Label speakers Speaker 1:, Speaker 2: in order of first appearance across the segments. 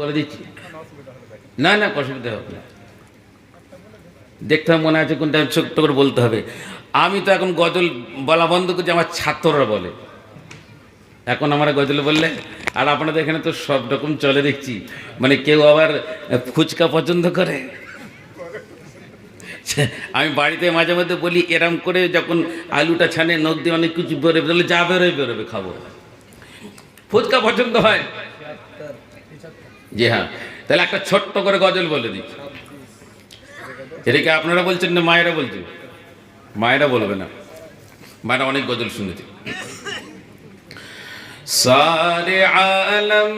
Speaker 1: বলে দিচ্ছি। না না, অসুবিধা হবে না। দেখতে হবে, মনে আছে কোনটা ছোট্ট করে বলতে হবে। আমি তো এখন গজল বলা বন্ধ করছি, আমার ছাত্ররা বলে। এখন আমরা গজল বললে, আর আপনাদের এখানে তো সব রকম চলে দেখছি। মানে কেউ আবার ফুচকা পছন্দ করে? আমি বাড়িতে মাঝে মধ্যে বলি, এরম করে যখন আলুটা ছানে, নখ দিয়ে অনেক কিছু বেরোবে, তাহলে যা বেরোয়, বেরোবে, খাব। ফুচকা পছন্দ হয়? জি হ্যাঁ। তাহলে একটা ছোট্ট করে গজল বলে দিই। এটাকে আপনারা বলছেন না মায়েরা বলছেন মায়েরা বলবে না। মায়েরা অনেক গজল শুনেছি। সারে আলম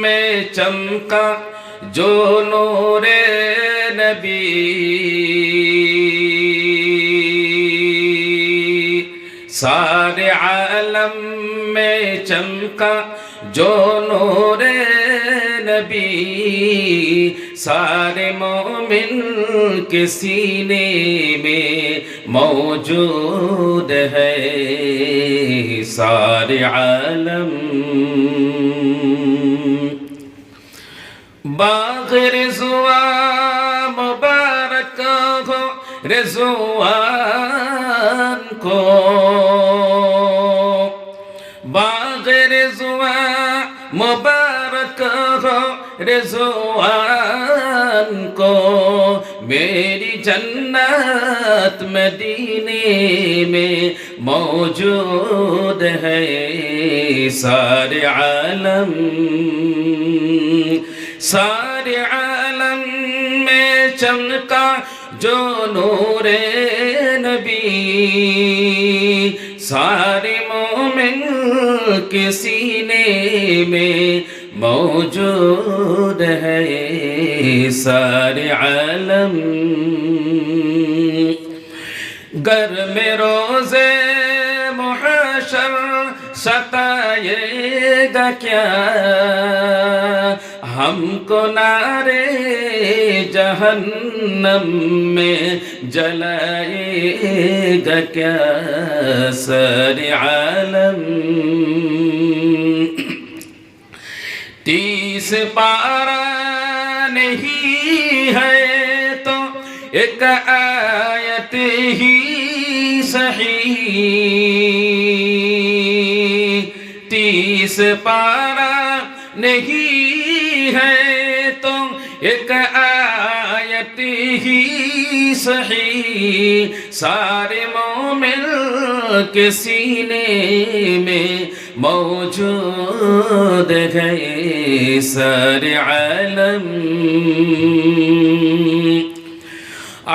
Speaker 1: মে চমকা জো নোরে নবী। সারে আলম মে চমকা জো নোরে नबी सारे मोमिन के सीने में मौजूद है सारे आलम बाग रिजुआ मुबारक हो रिजुआन को मुबारक हो रिजुआन को मेरी जन्नत मदीने में मौजूद है सारे आलम सारे आलम में चमका जो नूरे नबी सारे मोमिन के सीने में موجود ہے سارے عالم گر میں روزے محشر ستائے گا کیا ہم کو نارے جہنم میں جلائے گا کیا سارے عالم اس پارا نہیں ہے تو ایک آیت ہی صحیح تیس پارا نہیں ہے आयत ही सही सारे मोमिन के सीने में मौजूद है सारे आलम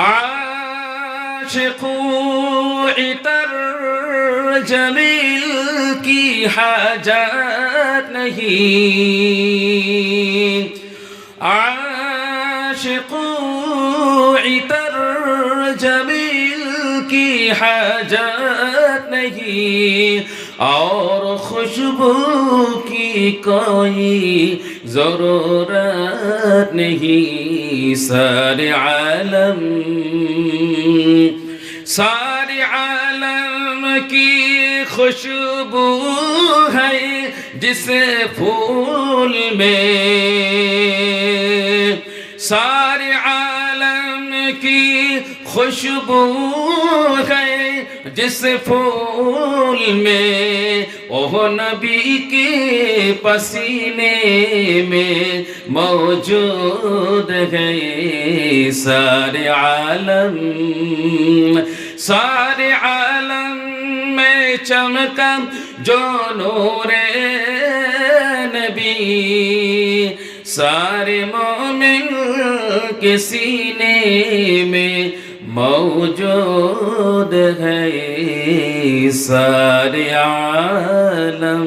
Speaker 1: आशिकू इतर जमील की हाजत नहीं کی حاجت نہیں اور خوشبو کی کوئی ضرورت نہیں۔ سارے عالم سارے عالم کی خوشبو ہے جس پھول میں۔ سارے عالم کی خوشبو ہے جس پھول میں اوہ نبی کے پسینے میں موجود ہے سارے عالم سارے عالم میں چمکا جو نور نبی سارے مومن کے سینے میں موجود ہے سارے عالم